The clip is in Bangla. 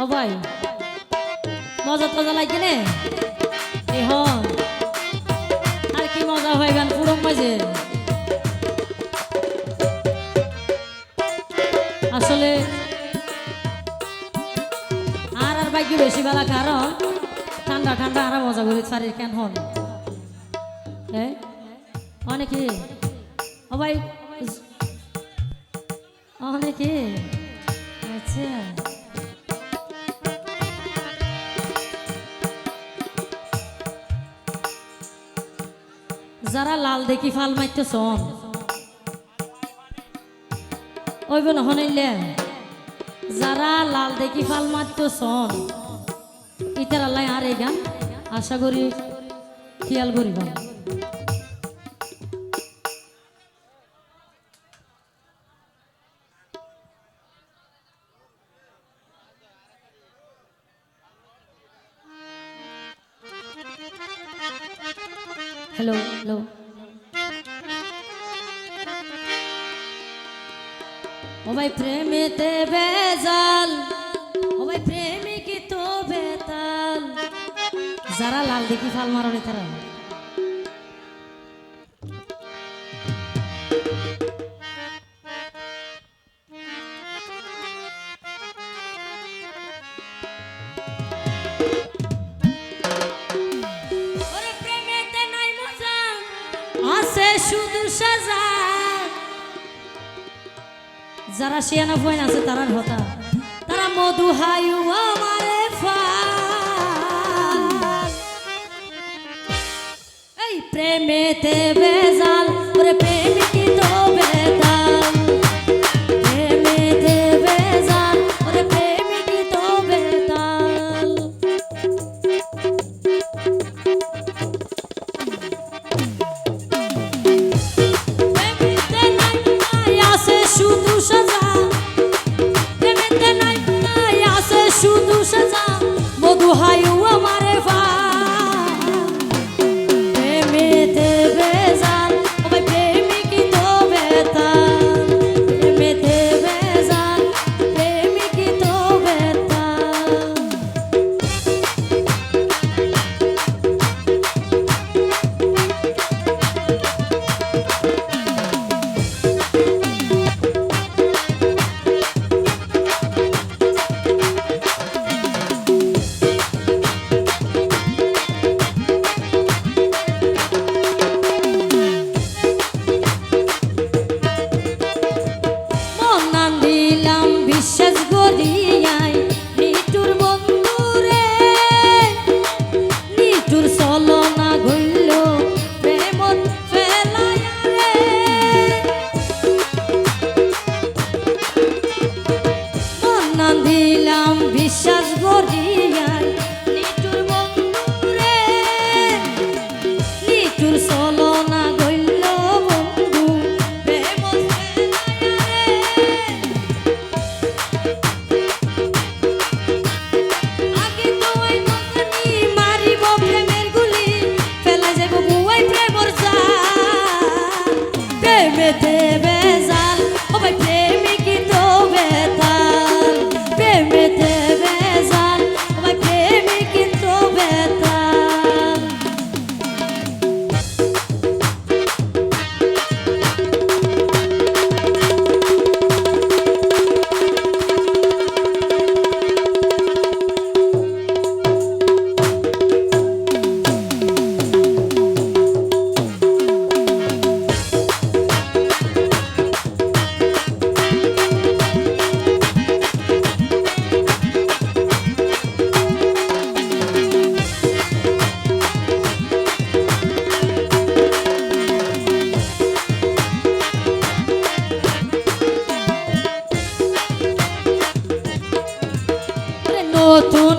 ও ভাই মজা টজা লাগে নে? এই আর কি মজা হয় গান পুরো মাঝে। আসলে আর আর বাইকে বেশি বেলা কারণ ঠান্ডা ঠান্ডা আর মজা করি শারীর কেন হন। অনেকে ও অনেকে আচ্ছা। যারা লাল দেখি ফাল মারতে সন ওই বোন হনাইলে। যারা লাল দেখি ফাল মারতে সন ইতার আল্লাহ আর এই গান আশা করি খেয়াল করিব। হ্যালো হ্যালো ও ভাই প্রেমেতে বেজাল ও ভাই প্রেমিকি তো বেতাল। যারা লাল দেখি ফাল মারনে তারা শুধু সাজা। যারা শিয়ানা ফোন আছে, তারার হতা। তারা মধু হায়ু আমারে এই প্রেমেতে বেজাল ওরে শুধু সাজা মধু দিলাম বিশ্বাস গলিয়াই নিটুর বন্ধুরে নিটুর চলনা গইল বন্ধু। আগে তো ওই নন্দনী মারিব প্রেমের গুলি, ফেলা যাব বুয়াই প্রেমর প্রেমেতে